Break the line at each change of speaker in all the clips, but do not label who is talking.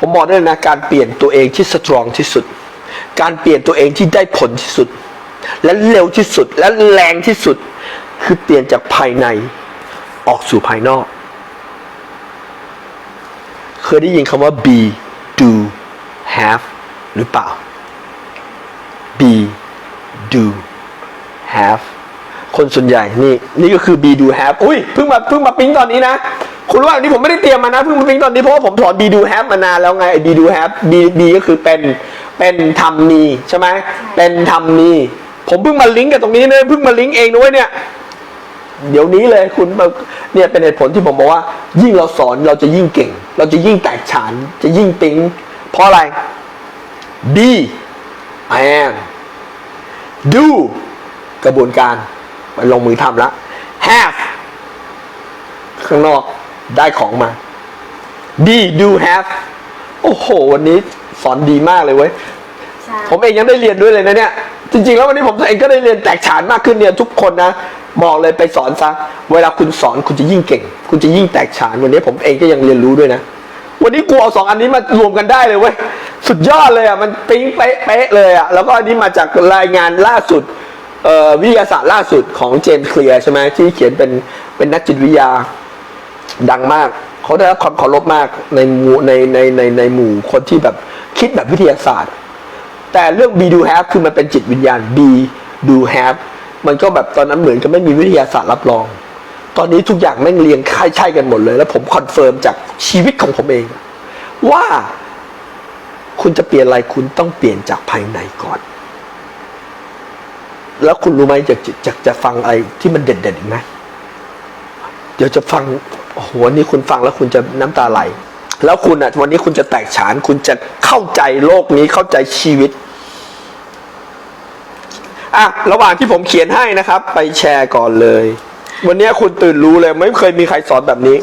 ผมบอกได้เลยนะการเปลี่ยนตัวเองที่สตรองที่สุด การเปลี่ยนตัวเองที่ได้ผลที่สุด และเร็วที่สุดและแรงที่สุด คือเปลี่ยนจากภายในออกสู่ภายนอก เคยได้ยินคำว่า be do have หรือเปล่า be do have คนส่วนใหญ่นี่ นี่ก็คือ be do have อุ้ยเพิ่งมาเพิ่งมาปิ๊งตอนนี้นะ คุณรู้ว่าอันนี้ผมไม่ได้เตรียมมานะเพิ่งมาปิ๊งตอนนี้เพราะว่าผมสอน be do have มานานแล้วไง be do have be be ก็คือเป็นเป็นทำมีใช่ไหมเป็นทำมีผมเพิ่งมาลิงก์กับตรงนี้เลยเพิ่งมาลิงก์เองด้วยเนี่ย เดี๋ยวนี้เลยคุณเนี่ยเป็นเหตุผลที่ผมบอกว่า ยิ่งเราสอนเราจะยิ่งเก่ง เราจะยิ่งแตกฉานจะยิ่งปิ๊งเพราะอะไร be I am do กระบวนการไปลงมือทำละ have ข้างนอก ได้ของมา be do have โอ้โห วันนี้สอนดีมากเลยเว้ย
ใช่
ผมเองยังได้เรียนด้วยเลยนะเนี่ย จริง ๆ แล้ววันนี้ผมเองก็ได้เรียนแตกฉานมากขึ้นเนี่ยทุกคนนะบอกเลยไปสอนซะ เวลาคุณสอนคุณจะยิ่งเก่ง คุณจะยิ่งแตกฉาน วันนี้ผมเองก็ยังเรียนรู้ด้วยนะ วันนี้กูเอาสองอันนี้มารวมกันได้เลยเว้ย สุดยอดเลยอะ มันปิ๊งเป๊ะเป๊ะเลยอะ แล้วก็อันนี้มาจากรายงานล่าสุดเอ่อวิทยาศาสตร์ล่าสุดของเจมส์เคลียร์ใช่ไหมที่เขียนเป็นเป็นนักจิตวิทยา ดังมาก เขาได้รับความเคารพมากในหมู่ในในในในหมู่คนที่แบบคิดแบบวิทยาศาสตร์ แต่เรื่อง be do have คือมันเป็นจิตวิญญาณ be do have มันก็แบบตอนนั้นเหมือนกับไม่มีวิทยาศาสตร์รับรอง ตอนนี้ทุกอย่างแม่งเรียงค่ายใช่กันหมดเลย แล้วผมคอนเฟิร์มจากชีวิตของผมเอง ว่าคุณจะเปลี่ยนอะไรคุณต้องเปลี่ยนจากภายในก่อน แล้วคุณรู้ไหมจะจะจะจะฟังอะไรที่มันเด็ดๆอีกไหมเดี๋ยวจะฟัง โอ้โหวันนี้คุณฟังแล้วคุณจะน้ำตาไหล แล้วคุณอะวันนี้คุณจะแตกฉาน คุณจะเข้าใจโลกนี้เข้าใจชีวิตอะระหว่างที่ผมเขียนให้นะครับ ไปแชร์ก่อนเลย วันนี้คุณตื่นรู้เลย ไม่เคยมีใครสอนแบบนี้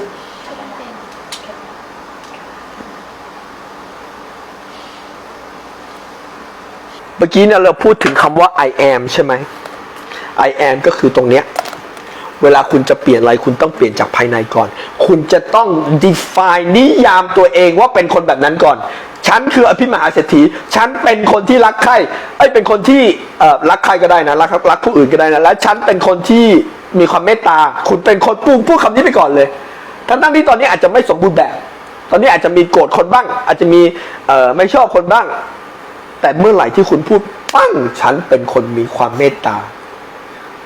เมื่อกี้เนี่ยเราพูดถึงคำว่า I am ใช่ไหม I am ก็คือตรงเนี้ย เวลาคุณจะเปลี่ยนอะไรคุณต้องเปลี่ยนจากภายในก่อน คุณจะต้อง define นิยามตัวเองว่าเป็นคนแบบนั้นก่อน ฉันคืออภิมหาเศรษฐี ฉันเป็นคนที่รักใครไอ้เป็นคนที่รักใครก็ได้นะ รักรักผู้อื่นก็ได้นะ และฉันเป็นคนที่มีความเมตตา คุณเป็นคนปูพูดคำนี้ไปก่อนเลย ทั้งๆที่ตอนนี้อาจจะไม่สมบูรณ์แบบ ตอนนี้อาจจะมีโกรธคนบ้าง อาจจะมีไม่ชอบคนบ้าง แต่เมื่อไหร่ที่คุณพูดปั้งฉันเป็นคนมีความเมตตา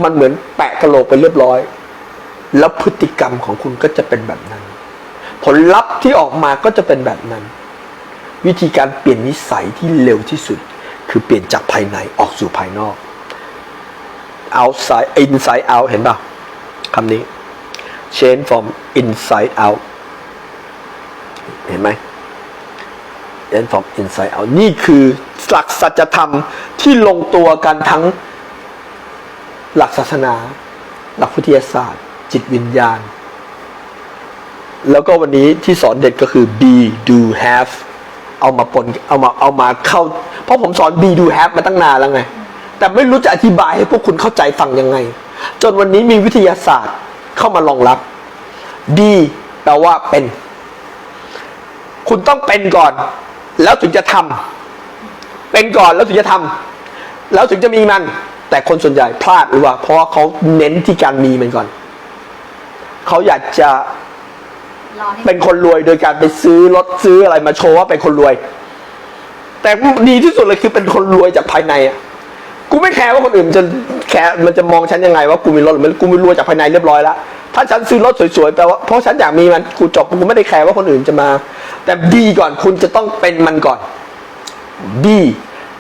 มันเหมือนแปะกระโหลกไปเรียบร้อย แล้วพฤติกรรมของคุณก็จะเป็นแบบนั้น ผลลัพธ์ที่ออกมาก็จะเป็นแบบนั้น วิธีการเปลี่ยนนิสัยที่เร็วที่สุด คือเปลี่ยนจากภายในออกสู่ภายนอก outside inside out เห็นป่ะคำนี้ change from inside out เห็นไหม change from inside out นี่คือหลักสัจธรรมที่ลงตัวกันทั้ง หลักศาสนา หลักวิทยาศาสตร์ จิตวิญญาณ แล้วก็วันนี้ที่สอนเด็กก็คือ be do have เอามาปนเอามาเอามาเข้า เพราะผมสอน be do have มาตั้งนานแล้วไง แต่ไม่รู้จะอธิบายให้พวกคุณเข้าใจฟังยังไง จนวันนี้มีวิทยาศาสตร์เข้ามารองรับ be แปลว่าเป็น คุณต้องเป็นก่อน แล้วถึงจะทำเป็นก่อนแล้วถึงจะทำแล้วถึงจะมีมัน แต่คนส่วนใหญ่พลาดหรือว่า เพราะว่าเขาเน้นที่การมีมันก่อน เขาอยากจะ
รอให้
เป็นคนรวยโดยการไปซื้อรถซื้ออะไรมาโชว์ว่าเป็นคนรวย แต่ดีที่สุดเลยคือเป็นคนรวยจากภายในอะกูไม่แคร์ว่าคนอื่นจะแคร์มันจะมองฉันยังไงว่ากูมีรถหรือไม่กูมีรวยจากภายในเรียบร้อยแล้วถ้าฉันซื้อรถสวยๆแปลว่าเพราะฉันอยากมีมันกูจบกูไม่ได้แคร์ว่าคนอื่นจะมา แต่ดีก่อนคุณจะต้องเป็นมันก่อนดี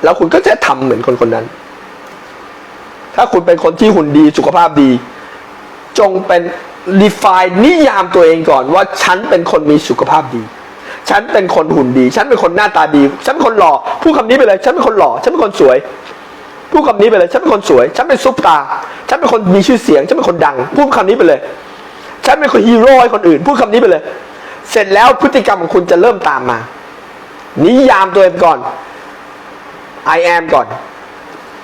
แล้วคุณก็จะทำเหมือนคนคนนั้น ถ้าคุณเป็นคนที่หุ่นดีสุขภาพดี จงเป็น define นิยามตัวเองก่อนว่าฉันเป็นคนมีสุขภาพดี ฉันเป็นคนหุ่นดี ฉันเป็นคนหน้าตาดี ฉันเป็นคนหล่อพูดคำนี้ไปเลย ฉันเป็นคนหล่อ ฉันเป็นคนสวยพูดคำนี้ไปเลย ฉันเป็นคนสวย ฉันเป็นซุปตาร์ฉันเป็นคนมีชื่อเสียง ฉันเป็นคนดัง พูดคำนี้ไปเลย ฉันเป็นคนฮีโร่ให้คนอื่น พูดคำนี้ไปเลย เสร็จแล้วพฤติกรรมของคุณจะเริ่มตามมา นิยามตัวเองก่อน I am ก่อน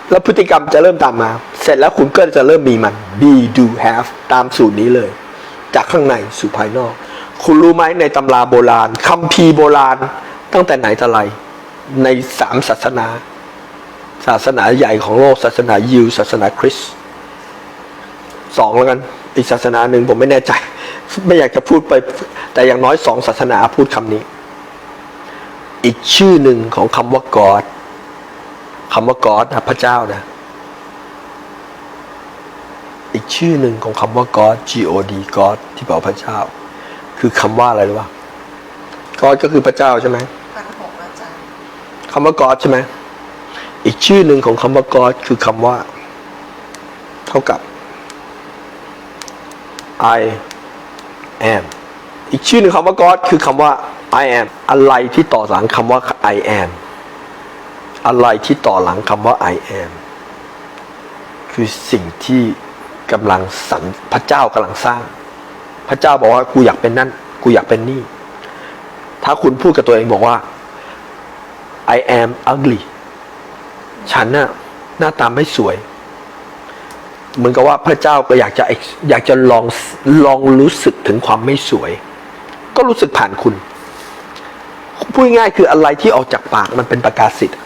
แล้วพฤติกรรมจะเริ่มตามมา เสร็จแล้วคุณก็จะเริ่มมีมัน be do have ตามสูตรนี้เลย จากข้างในสู่ภายนอก คุณรู้ไหมในตำราโบราณคัมภีโบราณ ตั้งแต่ไหนแต่ไร ในสามศาสนา ศาสนาใหญ่ของโลกศาสนายิวศาสนาคริสต์สองแล้วกัน อีกศาสนาหนึ่งผมไม่แน่ใจ ไม่อยากจะพูดไป แต่อย่างน้อยสองศาสนาพูดคำนี้ อีกชื่อหนึ่งของคำว่ากอด คำว่ากอดนะพระเจ้านะ อีกชื่อหนึ่งของคำว่า God G O D God ที่แปลว่าพระเจ้า คือคำว่าอะไรรู้ป่ะ God ก็คือพระเจ้าใช่ไหม
พันหกอาจารย์
คำว่า God ใช่ไหมอีกชื่อหนึ่งของคำว่า God คือคำว่า เท่ากับ I am อีกชื่อหนึ่งคำว่า God คือคำว่า I am อะไรที่ต่อหลังคำว่า I am อะไรที่ต่อหลังคำว่า I am คือสิ่งที่กำลังสรรพระเจ้ากำลังสร้าง พระเจ้าบอกว่ากูอยากเป็นนั่น กูอยากเป็นนี่ ถ้าคุณพูดกับตัวเองบอกว่า I am ugly ฉันน่ะหน้าตาไม่สวย เหมือนกับว่าพระเจ้าก็อยากจะอยากจะลองลองรู้สึกถึงความไม่สวย ก็รู้สึกผ่านคุณ พูดง่ายคืออะไรที่ออกจากปากมันเป็นประกาศสิทธิ์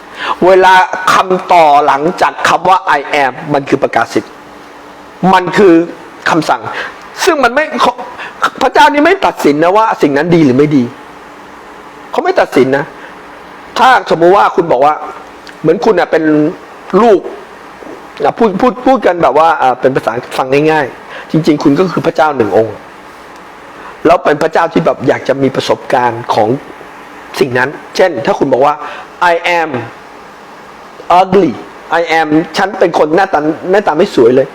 เวลาคำต่อหลังจากคำว่า I am มันคือประกาศสิทธิ์ มันคือคำสั่ง ซึ่งมันไม่พระเจ้านี่ไม่ตัดสินนะว่าสิ่งนั้นดีหรือไม่ดี เขาไม่ตัดสินนะ ถ้าสมมุติว่าคุณบอกว่า เหมือนคุณเน่ยเป็นลูกอะพูดพูดพูดกันแบบว่าอ่าเป็นภาษาฟังง่ายๆ จริง ๆ คุณก็คือพระเจ้าหนึ่งองค์ แล้วเป็นพระเจ้าที่แบบอยากจะมีประสบการณ์ของสิ่งนั้น เช่น ถ้าคุณบอกว่า I am ugly I am ฉันเป็นคนหน้าตาหน้าตาไม่สวยเลย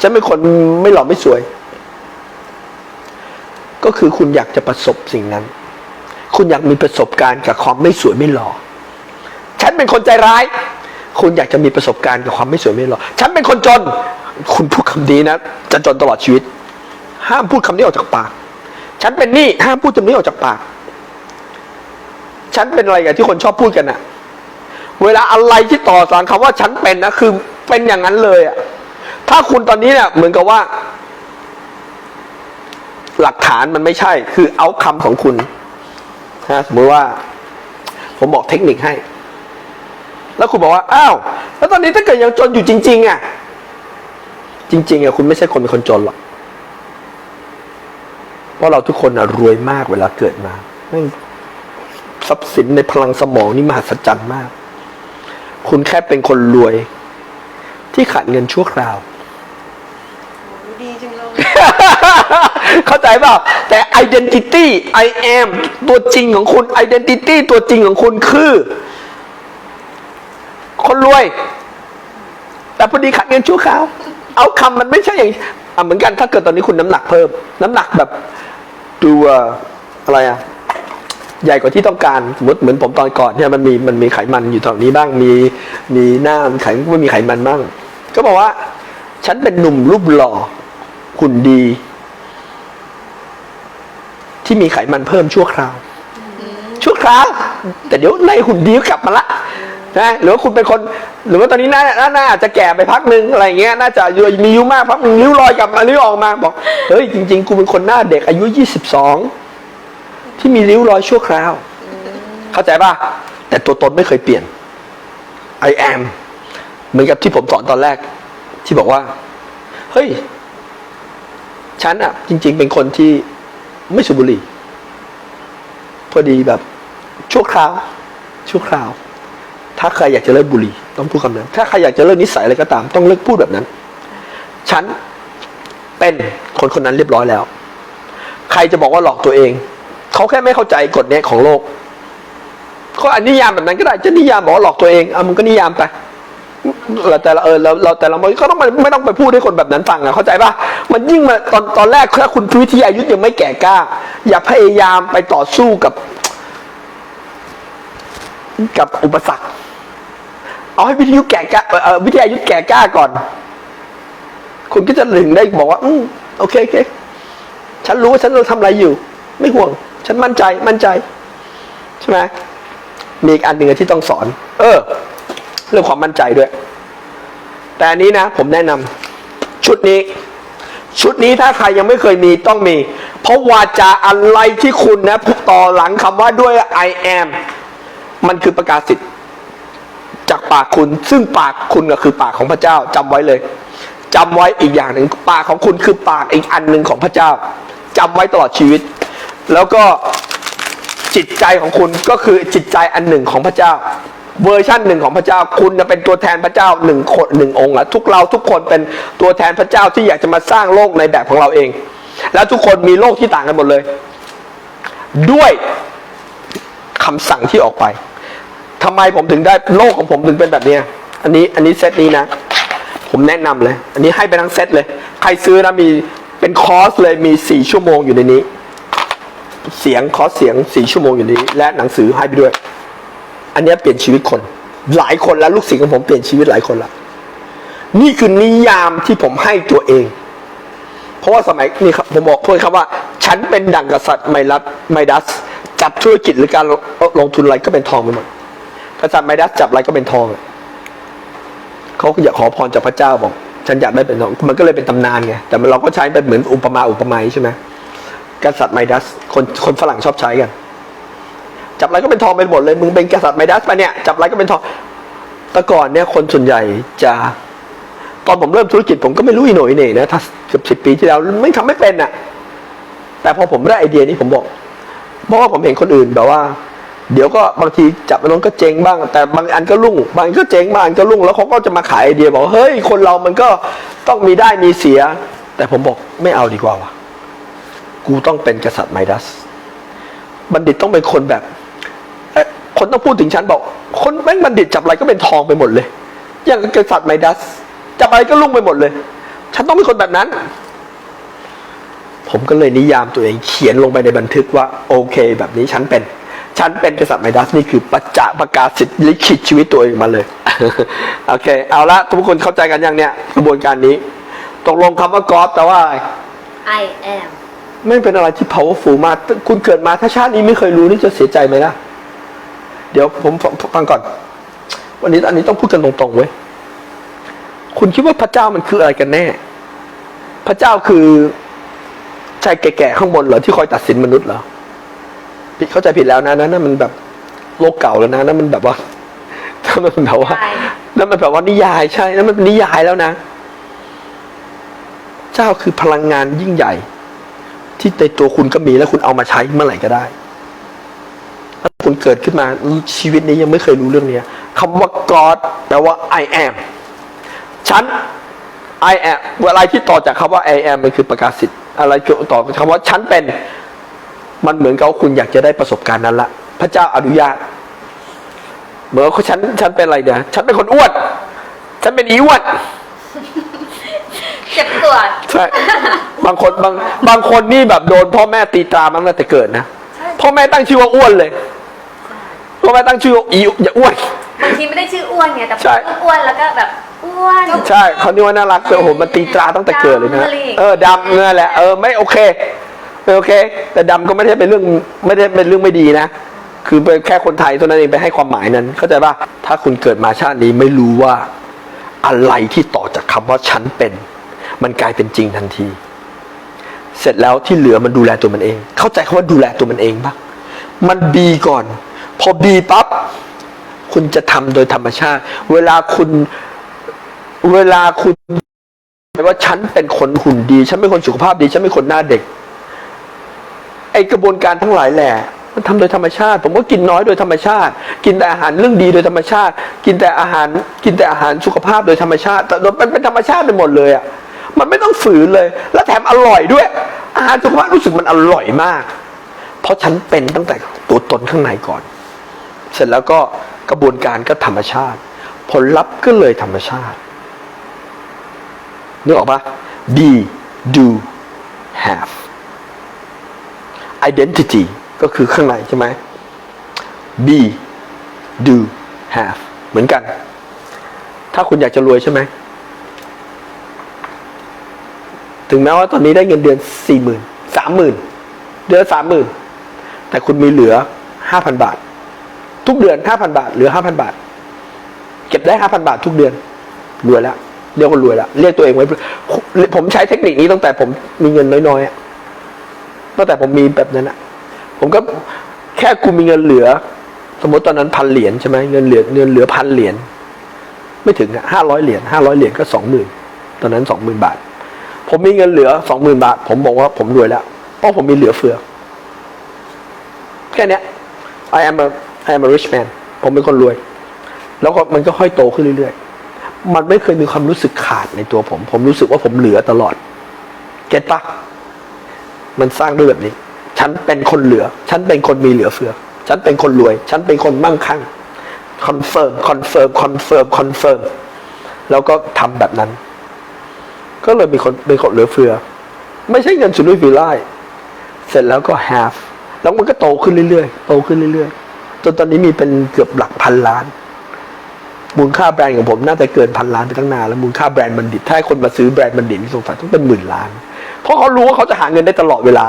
ฉันเป็นคนไม่หล่อไม่สวย ก็คือคุณอยากจะประสบสิ่งนั้น คุณอยากมีประสบการณ์กับความไม่สวยไม่หล่อ ฉันเป็นคนใจร้าย คุณอยากจะมีประสบการณ์กับความไม่สวยไม่หล่อ ฉันเป็นคนจน คุณพูดคำนี้นะ จะจนตลอดชีวิต ห้ามพูดคำนี้ออกจากปาก ฉันเป็นหนี้ห้ามพูดคำนี้ออกจากปาก ฉันเป็นอะไรกันที่คนชอบพูดกันอะ เวลาอะไรที่ต่อสารคำว่าฉันเป็นนะคือเป็นอย่างนั้นเลยอะถ้าคุณตอนนี้เนี่ยเหมือนกับว่า หลักฐานมันไม่ใช่ คือเอาคำของคุณนะสมมติว่า ผมบอกเทคนิคให้ แล้วคุณบอกว่าอ้าวแล้วตอนนี้ถ้าเกิดยังจนอยู่จริง ๆอะจริงๆอะคุณไม่ใช่คนเป็นคนจนหรอกเพราะเราทุกคนอะรวยมากเวลาเกิดมาแม่งทรัพย์สินในพลังสมองนี่มหัศจรรย์มาก คุณแค่เป็นคนรวย ที่ขาดเงินชั่วคราว
โอ้ดีจังเลย
เข้าใจเปล่าแต่ identity I am ตัวจริงของคุณ identity ตัวจริงของคุณคือ คนรวย แต่พอดีขาดเงินชั่วคราว เอาคำมันไม่ใช่อย่างอะเหมือนกันถ้าเกิดตอนนี้คุณน้ำหนักเพิ่ม น้ำหนักแบบดูเอ่ออะไรอะ ใหญ่กว่าที่ต้องการสมมติเหมือนผมตอนก่อนเนี่ยมันมีมันมีไขมันอยู่ตรงนี้บ้างมีมีหน้ามีไขไม่มีไขมันบ้าง ก็บอกว่า ฉันเป็นหนุ่มรูปหล่อหุ่นดี ที่มีไขมันเพิ่มชั่วคราว ชั่วคราว แต่เดี๋ยวในหุ่นดีก็กลับมาละนะหรือว่าคุณเป็นคน หรือว่าตอนนี้หน้าหน้าหน้าอาจจะแก่ไปพักหนึ่งอะไรเงี้ยน่าจะยูมีอายุมากพักหนึ่งริ้วรอยกลับมาริ้วออกมาบอกเฮ้ยจริง ๆ กูเป็นคนหน้าเด็กอายุยี่สิบสอง ที่มีริ้วรอยชั่วคราว เข้าใจป่ะ แต่ตัวตนไม่เคยเปลี่ยน I am เหมือนกับที่ผมสอนตอนแรก ที่บอกว่า เฮ้ย ฉันอะจริง ๆ เป็นคนที่ไม่สูบบุหรี่พอดีแบบชั่วคราว ชั่วคราว ถ้าใครอยากจะเลิกบุหรี่ต้องพูดคำนั้น ถ้าใครอยากจะเลิกนิสัยอะไรก็ตาม ต้องเลิกพูดแบบนั้น ฉันเป็นคนคนนั้นเรียบร้อยแล้ว ใครจะบอกว่าหลอกตัวเอง เขาแค่ไม่เข้าใจกฎเนี้ยของโลกเขาอันนิยามแบบนั้นก็ได้จะนิยามบอกว่าหลอกตัวเองอะมันก็นิยามไปเราแต่ละเออเราเราแต่เราก็ต้องไม่ต้องไปพูดให้คนแบบนั้นฟังอะเข้าใจป่ะมันยิ่งมาตอนตอนแรกถ้าคุณวิทยายุทธยังไม่แก่กล้า อย่าพยายามไปต่อสู้กับ กับอุปสรรค เอาให้วิทยุแก่กล้าเออวิทยายุทธแก่กล้าก่อน คุณก็จะถึงได้บอกว่า อืมโอเคโอเคฉันรู้ว่าฉันเราทำอะไรอยู่ ไม่ห่วง ฉันมั่นใจมั่นใจใช่ไหมมีอีกอันหนึ่งที่ต้องสอน เออ เรื่องความมั่นใจด้วย แต่อันนี้นะ ผมแนะนำชุดนี้ ชุดนี้ถ้าใครยังไม่เคยมีต้องมี เพราะวาจาอะไรที่คุณนะต่อหลังคำว่าด้วย I am มันคือประกาศสิทธิ์จากปากคุณ ซึ่งปากคุณก็คือปากของพระเจ้าจำไว้เลยจำไว้อีกอย่างหนึ่งปากของคุณคือปากอีกอันหนึ่งของพระเจ้าจำไว้ตลอดชีวิต แล้วก็จิตใจของคุณก็คือจิตใจอันหนึ่งของพระเจ้า เวอร์ชันหนึ่งของพระเจ้า คุณจะเป็นตัวแทนพระเจ้าหนึ่งคนหนึ่งองค์ละทุกเราทุกคนเป็นตัวแทนพระเจ้าที่อยากจะมาสร้างโลกในแบบของเราเอง แล้วทุกคนมีโลกที่ต่างกันหมดเลย ด้วยคำสั่งที่ออกไปทำไมผมถึงได้โลกของผมถึงเป็นแบบนี้อันนี้อันนี้เซตนี้นะ ผมแนะนำเลย อันนี้ให้ไปทั้งเซตเลย ใครซื้อนะมีเป็นคอร์สเลยมีสี่ชั่วโมงอยู่ในนี้ เสียงคอเสียงสี่ชั่วโมงอยู่นนี้ และหนังสือให้ไปด้วย อันนี้เปลี่ยนชีวิตคน หลายคนแล้วลูกศิษย์ของผมเปลี่ยนชีวิตหลายคนละนี่คือนิยามที่ผมให้ตัวเอง เพราะว่าสมัยนี่ครับผมบอกพูดครับว่า ฉันเป็นดั่งกษัตริย์ไมรัสไมดัส จับธุรกิจหรือการลงทุนอะไรก็เป็นทองไปหมดกษัตริย์ไมดัสจับอะไรก็เป็นทองเขาก็อยากขอพรจากพระเจ้าบอกฉันอยากได้เป็นทองมันก็เลยเป็นตำนานไงแต่เราก็ใช้เป็นเหมือนอุปมาอุปไมยใช่ไหม กษัตริย์ไมดัส คนคนฝรั่งชอบใช้กัน จับอะไรก็เป็นทองไปหมดเลย มึงเป็นกษัตริย์ไมดัสไปเนี่ย จับอะไรก็เป็นทอง แต่ก่อนเนี่ยคนส่วนใหญ่จะตอนผมเริ่มธุรกิจผมก็ไม่รู้อีหน่อยเหน่ยนะถ้าเกือบสิบปีที่แล้วไม่ทำไม่เป็นอะ แต่พอผมได้ไอเดียนี้ผมบอก เพราะว่าผมเห็นคนอื่นแบบว่า เดี๋ยวก็บางทีจับอันนั้นก็เจ๊งบ้าง แต่บางอันก็รุ่ง บางอันก็เจ๊งบางอันก็รุ่ง แล้วเขาก็จะมาขายไอเดียบอกเฮ้ยคนเรามันก็ต้องมีได้มีเสีย แต่ผมบอกไม่เอาดีกว่าวะ กูต้องเป็นกษัตริย์ไมดัส บัณฑิตต้องเป็นคนแบบ คนต้องพูดถึงฉันบอก คนแม่งบัณฑิตจับอะไรก็เป็นทองไปหมดเลย อย่างกษัตริย์ไมดัส จับอะไรก็ลุ่งไปหมดเลย ฉันต้องเป็นคนแบบนั้น ผมก็เลยนิยามตัวเองเขียนลงไปในบันทึกว่า โอเค แบบนี้ฉันเป็น ฉันเป็นกษัตริย์ไมดัสนี่คือประจะประกาศสิทธิลิขิตชีวิตตัวเองมาเลย โอเค เอาละทุกคนเข้าใจกันยังเนี่ยกระบวนการนี้ ตกลงคำว่ากอดแต่ว่าไร
I am
ไม่เป็นอะไรที่ powerful มาก คุณเกิดมาถ้าชาตินี้ไม่เคยรู้นี่จะเสียใจไหมล่ะ เดี๋ยวผมฟังฟังก่อน วันนี้อันนี้ต้องพูดกันตรงๆเว้ย คุณคิดว่าพระเจ้ามันคืออะไรกันแน่ พระเจ้าคือชายแก่ๆข้างบนเหรอที่คอยตัดสินมนุษย์เหรอ ผิดเข้าใจผิดแล้วนะนั่นมันแบบโลกเก่าแล้วนะนั่นมันแบบว่านั่นมันแบบว่า
ใช่
นั่นมันแบบว่านิยายใช่นั่นมันเป็นนิยายแล้วนะ เจ้าคือพลังงานยิ่งใหญ่ ที่ในตัวคุณก็มีแล้วคุณเอามาใช้เมื่อไหร่ก็ได้ถ้าคุณเกิดขึ้นมาชีวิตนี้ยังไม่เคยรู้เรื่องเนี้ยคำว่า God แปลว่า I am ฉัน I am อะไรที่ต่อจากคำว่า I am มันคือประกาศสิทธิ์อะไรเกี่ต่อบคำว่าฉันเป็น มันเหมือนกับคุณอยากจะได้ประสบการณ์นั้นละพระเจ้าอนุญาตเหมือนว่าฉันฉันเป็นอะไรเนี่ยฉันเป็นคนอ้วน ฉันเป็นอีอ้วน
เจ็บปวด
ใช่บางคนบางบางคนนี่แบบโดนพ่อแม่ตีตรามาตั้งแต่เกิดนะพ่อแม่ตั้งชื่อว่าอ้วนเลยพ่อแม่ตั้งชื่อว่าอีอย่าอ้วน
บางทีไม่ได้ชื่ออ้วนไงแต่
ใช่
อ้วนแล้วก็แบบอ้วน
ใช่เขานี่ว่าน่ารักแต่โอ้โหมันตีตราตั้งแต่เกิดเลยนะ
ดำอะไรอย่างเงี้ย
เออดำเนี่ยแหละเออไม่โอเคไม่โอเค แต่ดำก็ไม่ได้เป็นเรื่องไม่ได้เป็นเรื่องไม่ดีนะคือเป็นแค่คนไทยเท่านั้นเองไปให้ความหมายนั้น เข้าใจป่ะถ้าคุณเกิดมาชาตินี้ไม่รู้ว่าอะไรที่ต่อจากคำว่าฉันเป็น มันกลายเป็นจริงทันที เสร็จแล้วที่เหลือมันดูแลตัวมันเอง เข้าใจคำว่าดูแลตัวมันเองปะมันบีก่อน พอบีปั๊บคุณจะทำโดยธรรมชาติ เวลาคุณเวลาคุณว่าฉันเป็นคนหุ่นดี ฉันเป็นคนสุขภาพดี ฉันเป็นคนหน้าเด็ก ไอกระบวนการทั้งหลายแหละ มันทำโดยธรรมชาติ ผมก็กินน้อยโดยธรรมชาติ กินแต่อาหารเรื่องดีโดยธรรมชาติ กินแต่อาหาร กินแต่อาหารสุขภาพโดยธรรมชาติ แต่มันเป็นธรรมชาติไปหมดเลยอะ มันไม่ต้องฝืนเลย แล้วแถมอร่อยด้วย อาหารสุขภาพรู้สึกมันอร่อยมาก เพราะฉันเป็นตั้งแต่ตัวตนข้างในก่อน เสร็จแล้วก็กระบวนการก็ธรรมชาติ ผลลัพธ์ก็เลยธรรมชาตินึกออกปะ be do have identity ก็คือข้างในใช่ไหม be do have เหมือนกัน ถ้าคุณอยากจะรวยใช่ไหม ถึงแม้ว่าตอนนี้ได้เงินเดือนสี่หมื่นสามหมื่นเดือนสามหมื่นแต่คุณมีเหลือห้าพันบาท ทุกเดือนห้าพันบาท เหลือห้าพันบาท เก็บได้ห้าพันบาททุกเดือนรวยแล้วเรียกว่ารวยแล้วเรียกตัวเองไว้ผมใช้เทคนิคนี้ตั้งแต่ผมมีเงินน้อยๆตั้งแต่ผมมีแบบนั้นอะผมก็แค่กูมีเงินเหลือ สมมติตอนนั้นพันเหรียญใช่ไหมเงินเหลือเงินเหลือพันเหรียญไม่ถึงห้าร้อยเหรียญห้าร้อยเหรียญก็สองหมื่นตอนนั้นสองหมื่นบาท ผมมีเงินเหลือสองหมื่นบาท ผมบอกว่าผมรวยแล้ว เพราะผมมีเหลือเฟือ แค่เนี้ย I am a I am a rich man ผมเป็นคนรวย แล้วก็มันก็ค่อยโตขึ้นเรื่อยๆ มันไม่เคยมีความรู้สึกขาดในตัวผม ผมรู้สึกว่าผมเหลือตลอด เก็ตปะมันสร้างด้วยแบบนี้ ฉันเป็นคนเหลือ ฉันเป็นคนมีเหลือเฟือ ฉันเป็นคนรวย ฉันเป็นคนมั่งคั่งคอนเฟิร์มคอนเฟิร์มคอนเฟิร์มคอนเฟิร์มแล้วก็ทำแบบนั้น ก็เลยมีคนเป็นคนเหลือเฟือ ไม่ใช่เงินสุรุ่ยสุร่ายเสร็จแล้วก็ half แล้วมันก็โตขึ้นเรื่อยๆ โตขึ้นเรื่อยๆ จนตอนนี้มีเป็นเกือบหลักพันล้าน มูลค่าแบรนด์ของผมน่าจะเกินพันล้านไปตั้งนานแล้วมูลค่าแบรนด์บัณฑิต ถ้าคนมาซื้อแบรนด์บัณฑิตนี่สงสัยต้องเป็นหมื่นล้าน เพราะเขารู้ว่าเขาจะหาเงินได้ตลอดเวลา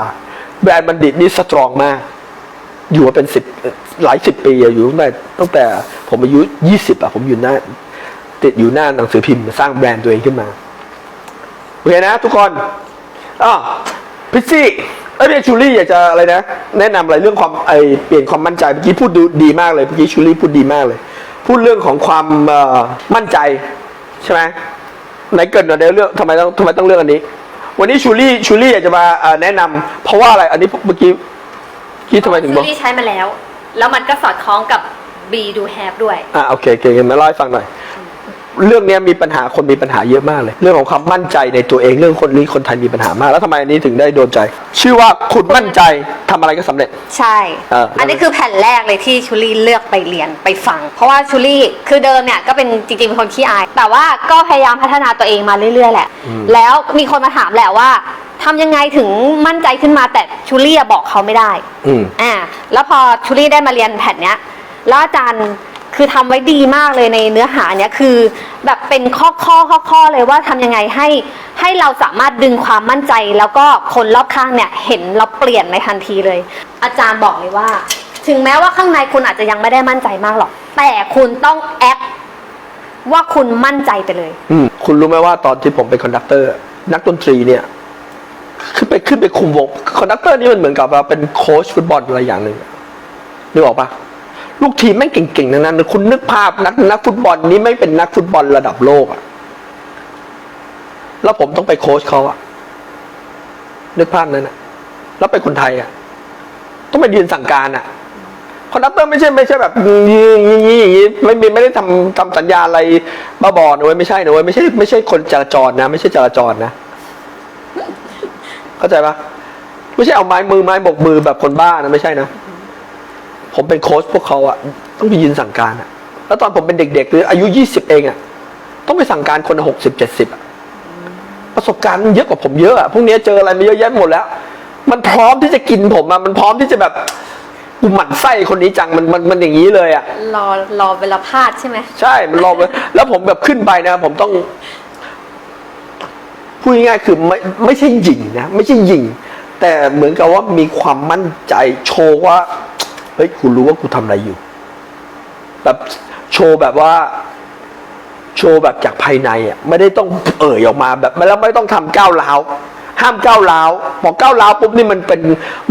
แบรนด์บัณฑิตนี่สตรองมาก อยู่มาเป็นสิบหลายสิบปีอะอยู่ตั้งแต่ตั้งแต่ผมอายุยี่สิบอะผมอยู่หน้าติดอยู่หน้าหนังสือพิมพ์สร้างแบรนด์ตัวเองขึ้นมา โอเคนะทุกคนอ่าพิซซี่เอ้ยพี่ชูลี่อยากจะอะไรนะ แนะนำอะไรเรื่องความไอเปลี่ยนความมั่นใจเมื่อกี้พูดดูดีมากเลยเมื่อกี้ชูลี่พูดดีมากเลย พูดเรื่องของความเอ่อมั่นใจใช่ไหมไหนเกิดหน่อยในเรื่องทำไมต้องทำไมต้องเรื่องอันนี้ วันนี้ชูลี่ชูลี่อยากจะมาเอ่อแนะนำเพราะว่าอะไรอันนี้เมื่อกี้คิดทำไมถึงบอก
ที่ใช้มาแล้ว แล้วมันก็สอดคล้องกับ be do have ด้วย
อ่าโอเคโอเคมาเล่าให้ฟังหน่อย เรื่องเนี้ยมีปัญหาคนมีปัญหาเยอะมากเลย เรื่องของความมั่นใจในตัวเองเรื่องคนนี้คนไทยมีปัญหามาก แล้วทำไมอันนี้ถึงได้โดนใจ ชื่อว่าคุณมั่นใจทำอะไรก็สำเร็จ
ใช่
เอออั
อันนี้คือแผ่นแรกเลยที่ชูลี่เลือกไปเรียนไปฟัง เพราะว่าชูลี่คือเดิมเนี่ยก็เป็นจริงๆเป็นคนขี้อาย แต่ว่าก็พยายามพัฒนาตัวเองมาเรื่อยๆแหละ แล้วมีคนมาถามแหละว่าทำยังไงถึงมั่นใจขึ้นมาแต่ชูลี่อะบอกเขาไม่ได้
อืม
อ่าแล้วพอชูลี่ได้มาเรียนแผ่นเนี้ยแล้วอาจารย์ คือทำไว้ดีมากเลยในเนื้อหาเนี้ยคือแบบเป็นข้อข้อข้อข้อเลยว่าทำยังไงให้ให้เราสามารถดึงความมั่นใจ แล้วก็คนรอบข้างเนี่ยเห็นเราเปลี่ยนในทันทีเลย อาจารย์บอกเลยว่า ถึงแม้ว่าข้างในคุณอาจจะยังไม่ได้มั่นใจมากหรอก แต่คุณต้องแอคว่าคุณมั่นใจไปเลย
อืคุณรู้ไหมว่าตอนที่ผมเป็นคอนดักเตอร์ นักดนตรีเนี่ยขึ้นไปขึ้นไปคุมวงคอนดักเตอร์นี่มันเหมือนกับว่าเป็นโค้ชฟุตบอลอะไรอย่างหนึ่งนึกออกปะ ลูกทีมแม่งเก่งๆทั้งนั้นคุณนึกภาพนักนักฟุตบอลนี้ไม่เป็นนักฟุตบอลระดับโลกอะแล้วผมต้องไปโค้ชเขาอะนึกภาพนั้นอะแล้วเป็นคนไทยอะต้องไปยืนสั่งการอะคอนดักเตอร์ไม่ใช่ไม่ใช่แบบยียีอย่างนี้ไม่มีไม่ได้ทำทำสัญญาอะไรบ้าบอนะเว้ยไม่ใช่นะเว้ยไม่ใช่ไม่ใช่คนจราจรนะ ไม่ใช่จราจรนะ เข้าใจปะไม่ใช่เอาไม้มือไม้บกมือแบบคนบ้านะไม่ใช่นะ ผมเป็นโค้ชพวกเขาอะต้องไปยืนสั่งการอะแล้วตอนผมเป็นเด็ก ๆ หรืออายุยี่สิบเองอะต้องไปสั่งการคนหกสิบเจ็ดสิบอะประสบการณ์มันเยอะกว่าผมเยอะอะพวกเนี้ยเจออะไรมาเยอะแยะหมดแล้ว มันพร้อมที่จะกินผมอะมันพร้อมที่จะแบบกูหมั่นไส้คนนี้จังมันมันมันอย่างนี้เลยอะ
รอรอเวลาพลาดใช่ไหม
ใช่มันรอไปแล้วผมแบบขึ้นไปนะ ผมต้องพูดง่ายๆคือไม่ไม่ใช่หยิงนะไม่ใช่หยิงแต่เหมือนกับว่ามีความมั่นใจโชว์ว่าเฮ้ยกูรู้ว่ากูทำอะไรอยู่ แบบโชว์แบบว่า โชว์แบบจากภายในอะไม่ได้ต้องเอ่ยออกมาแบบแล้วไม่ต้องทำก้าวร้าวห้ามก้าวร้าวพอก้าวร้าวปุ๊บนี่มันเป็น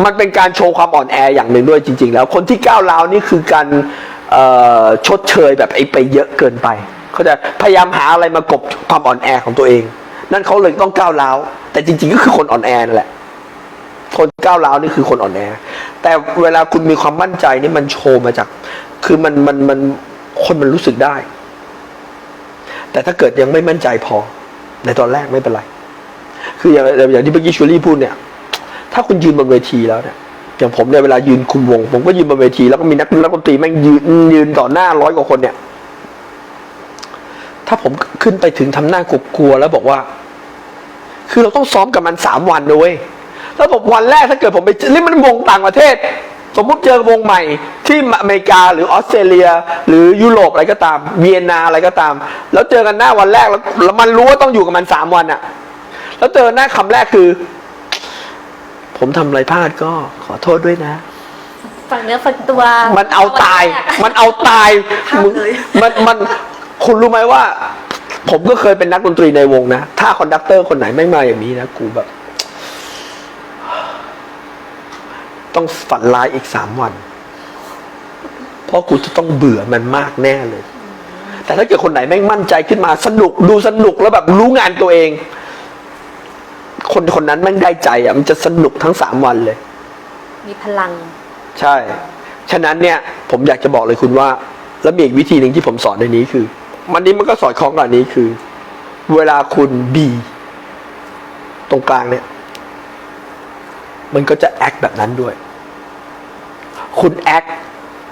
มันเป็นการโชว์ความอ่อนแออย่างหนึ่งด้วยจริง ๆ แล้ว คนที่ก้าวร้าวนี่คือการชดเชยแบบไอ้ไปเยอะเกินไปเขาจะพยายามหาอะไรมากบความอ่อนแอของตัวเอง นั่นเขาเลยต้องก้าวร้าวแต่จริง ๆ ก็คือคนอ่อนแอนั่นแหละ คนก้าวร้าวนี่คือคนอ่อนแอ แต่เวลาคุณมีความมั่นใจนี่มันโชว์มาจาก คือมันมันมันคนมันรู้สึกได้ แต่ถ้าเกิดยังไม่มั่นใจพอ ในตอนแรกไม่เป็นไร คืออย่างอย่างที่เมื่อกี้ชูรี่พูดเนี่ย ถ้าคุณยืนบนเวทีแล้วเนี่ยอย่างผมเนี่ยเวลายืนคุมวง ผมก็ยืนบนเวทีแล้วก็มีนักนักดนตรีแม่งยืนยืนต่อหน้าร้อยกว่าคนเนี่ย ถ้าผมขึ้นไปถึงทำหน้ากลัวๆแล้วบอกว่า คือเราต้องซ้อมกับมันสามวันนะเว้ย แล้วผมวันแรกถ้าเกิดผมไปเจอนี่มันวงต่างประเทศ สมมุติเจอวงใหม่ที่อเมริกาหรือออสเตรเลีย หรือยุโรปอะไรก็ตามเวียนนาอะไรก็ตาม แล้วเจอกันหน้าวันแรกแล้วแล้วมันรู้ว่าต้องอยู่กับมันสามวันอะแล้วเจอหน้าคำแรกคือ ผมทำอะไรพลาดก็ขอโทษด้วยนะ
ฝังเนื้อฝังตัว
มันเอาตาย มันเอาตาย
ภาพเลย
มันมันคุณรู้ไหมว่า ผมก็เคยเป็นนักดนตรีในวงนะ ถ้าคอนดักเตอร์คนไหนไม่มาอย่างนี้นะ กูแบบ ต้องฝันร้ายอีกสามวัน เพราะกูจะต้องเบื่อมันมากแน่เลย แต่ถ้าเกิดคนไหนแม่งมั่นใจขึ้นมาสนุกดูสนุกแล้วแบบรู้งานตัวเอง คนคนนั้นแม่งได้ใจอะมันจะสนุกทั้งสามวันเลย
มีพลัง
ใช่ ฉะนั้นเนี่ย ผมอยากจะบอกเลยคุณว่า แล้วมีอีกวิธีหนึ่งที่ผมสอนในนี้คือ มันนี้มันก็สอดคล้องกับอันนี้คือ เวลาคุณบีตรงกลางเนี่ย มันก็จะแอคแบบนั้นด้วย คุณแอค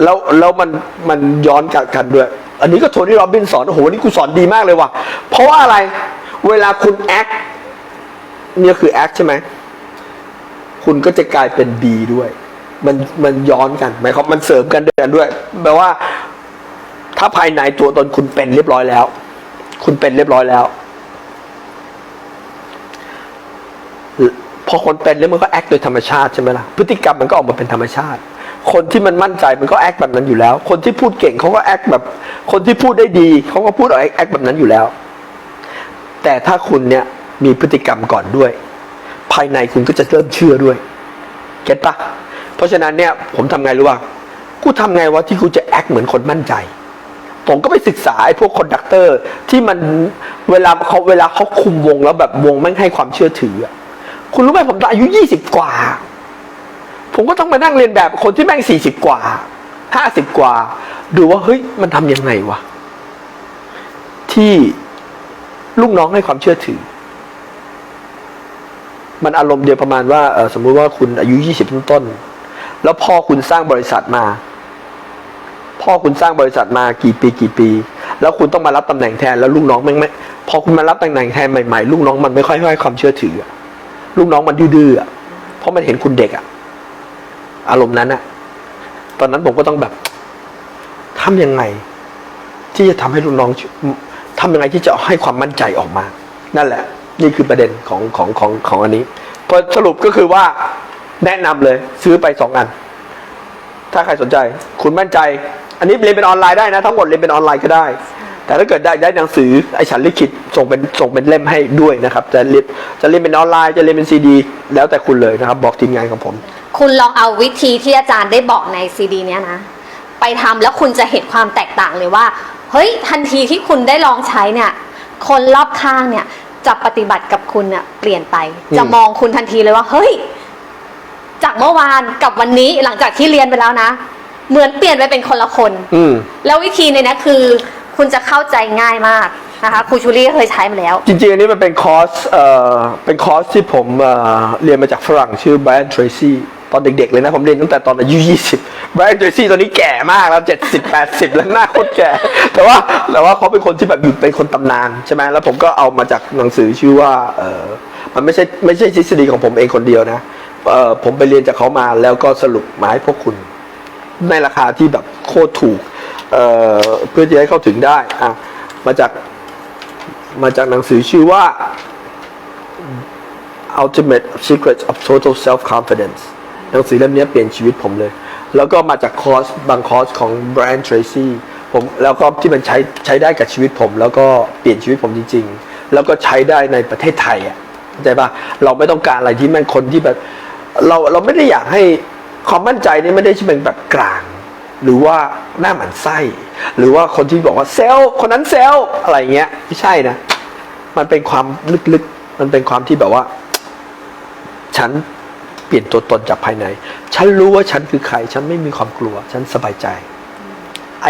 แล้วแล้วมันมันย้อนกลับกันด้วย อันนี้ก็โทนี่โรบินสอนโอ้โหนี่กูสอนดีมากเลยว่ะเพราะว่าอะไรเวลาคุณแอคเนี่ยคือแอคใช่ไหมคุณก็จะกลายเป็น B ด้วย มันมันย้อนกันหมายความมันเสริมกันเดินด้วยแปลว่า ถ้าภายในตัวตนคุณเป็นเรียบร้อยแล้ว คุณเป็นเรียบร้อยแล้ว พอคนเป็นแล้วมันก็แอคโดยธรรมชาติใช่ไหมล่ะพฤติกรรมมันก็ออกมาเป็นธรรมชาติ คนที่มันมั่นใจมันก็แอคแบบนั้นอยู่แล้ว คนที่พูดเก่งเขาก็แอคแบบ คนที่พูดได้ดีเขาก็พูดออกแอคแบบนั้นอยู่แล้ว แต่ถ้าคุณเนี่ยมีพฤติกรรมก่อนด้วย ภายในคุณก็จะเริ่มเชื่อด้วยเก็ตปะเพราะฉะนั้นเนี่ยผมทำไงรู้ป่ะกูทำไงวะที่กูจะแอคเหมือนคนมั่นใจผมก็ไปศึกษาไอ้พวกคอนดักเตอร์ที่มันเวลาเขาเวลาเขาคุมวงแล้วแบบวงแม่งให้ความเชื่อถืออะ คุณรู้ไหมผมตอนอายุยี่สิบกว่า ผมก็ต้องมานั่งเรียนแบบคนที่แม่งสี่สิบกว่าห้าสิบกว่า ดูว่าเฮ้ยมันทำยังไงวะ ที่ลูกน้องให้ความเชื่อถือ มันอารมณ์เดียวประมาณว่าสมมุติว่าคุณอายุยี่สิบต้นๆแล้วพ่อคุณสร้างบริษัทมา พ่อคุณสร้างบริษัทมากี่ปีกี่ปี แล้วคุณต้องมารับตำแหน่งแทนแล้วลูกน้องแม่งไม่พอคุณมารับตำแหน่งแทนใหม่ๆลูกน้องมันไม่ค่อยให้ความเชื่อถืออะ ลูกน้องมันดื้อเพราะมันเห็นคุณเด็กอะอารมณ์นั้นอะตอนนั้นผมก็ต้องแบบทำยังไง ที่จะทำให้ลูกน้องทำยังไงที่จะให้ความมั่นใจออกมา นั่นแหละ นี่คือประเด็นของของของของอันนี้พอสรุปก็คือว่าแนะนำเลย ซื้อไปสองอัน ถ้าใครสนใจ คุณมั่นใจ อันนี้เรียนเป็นออนไลน์ได้นะ ทั้งหมดเรียนเป็นออนไลน์ก็ได้ แต่ถ้าเกิดได้ได้หนังสือไอฉันลิขิตส่งเป็นส่งเป็นเล่มให้ด้วยนะครับ จะเรียนจะเรียนเป็นออนไลน์จะเรียนเป็นซีดี แล้วแต่คุณเลยนะครับ บอกทีมงานของผม
คุณลองเอาวิธีที่อาจารย์ได้บอกในซีดีเนี้ยนะ ไปทำแล้วคุณจะเห็นความแตกต่างเลยว่า เฮ้ยทันทีที่คุณได้ลองใช้เนี่ย คนรอบข้างเนี่ยจะปฏิบัติกับคุณเนี่ยเปลี่ยนไป
อืม
จะมองคุณทันทีเลยว่า เฮ้ย จากเมื่อวานกับวันนี้หลังจากที่เรียนไปแล้วนะ เหมือนเปลี่ยนไปเป็นคนละคน
อืม
แล้ววิธีในนี้คือ คุณจะเข้าใจง่ายมากนะคะครูชูรี่เคยใช้มาแล้ว
จริงๆ อันนี้มันเป็นคอร์สเอ่อเป็นคอร์สที่ผมเอ่อเรียนมาจากฝรั่งชื่อ Brian Tracy ตอนเด็กๆเลยนะ ผมเรียนตั้งแต่ตอนอายุ20 Brian Tracy ตอนนี้แก่มากแล้ว 70 80 แล้วหน้าโคตรแก่ แต่ว่าแต่ว่าเขาเป็นคนที่แบบอยู่เป็นคนตำนานใช่ไหมแล้วผมก็เอามาจากหนังสือชื่อว่าเอ่อมันไม่ใช่ไม่ใช่ทฤษฎีของผมเองคนเดียวนะเอ่อผมไปเรียนจากเขามาแล้วก็สรุปมาให้พวกคุณ ในราคาที่แบบโคตรถูก เเพื่อจะให้เข้าถึงได้อะมาจากมาจากหนังสือชื่อว่า Ultimate Secrets of Total Self Confidence หนังสือเล่มนี้เปลี่ยนชีวิตผมเลย แล้วก็มาจากคอร์สบางคอร์สของ Brian Tracy ผมแล้วก็ที่มันใช้ใช้ได้กับชีวิตผม แล้วก็เปลี่ยนชีวิตผมจริง ๆ แล้วก็ใช้ได้ในประเทศไทยอะเข้าใจปะเราไม่ต้องการอะไรที่มันคนที่แบบ เราเราไม่ได้อยากให้ความมั่นใจนี่ไม่ได้เป็นแบบกลาง หรือว่าหน้าหมันไส้ หรือว่าคนที่บอกว่าเซลคนนั้นเซลอะไรเงี้ยไม่ใช่นะ มันเป็นความลึกๆ มันเป็นความที่แบบว่า ฉันเปลี่ยนตัวตนจากภายใน ฉันรู้ว่าฉันคือใคร ฉันไม่มีความกลัว ฉันสบายใจ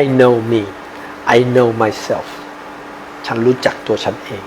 I know me I know myself ฉันรู้จักตัวฉันเอง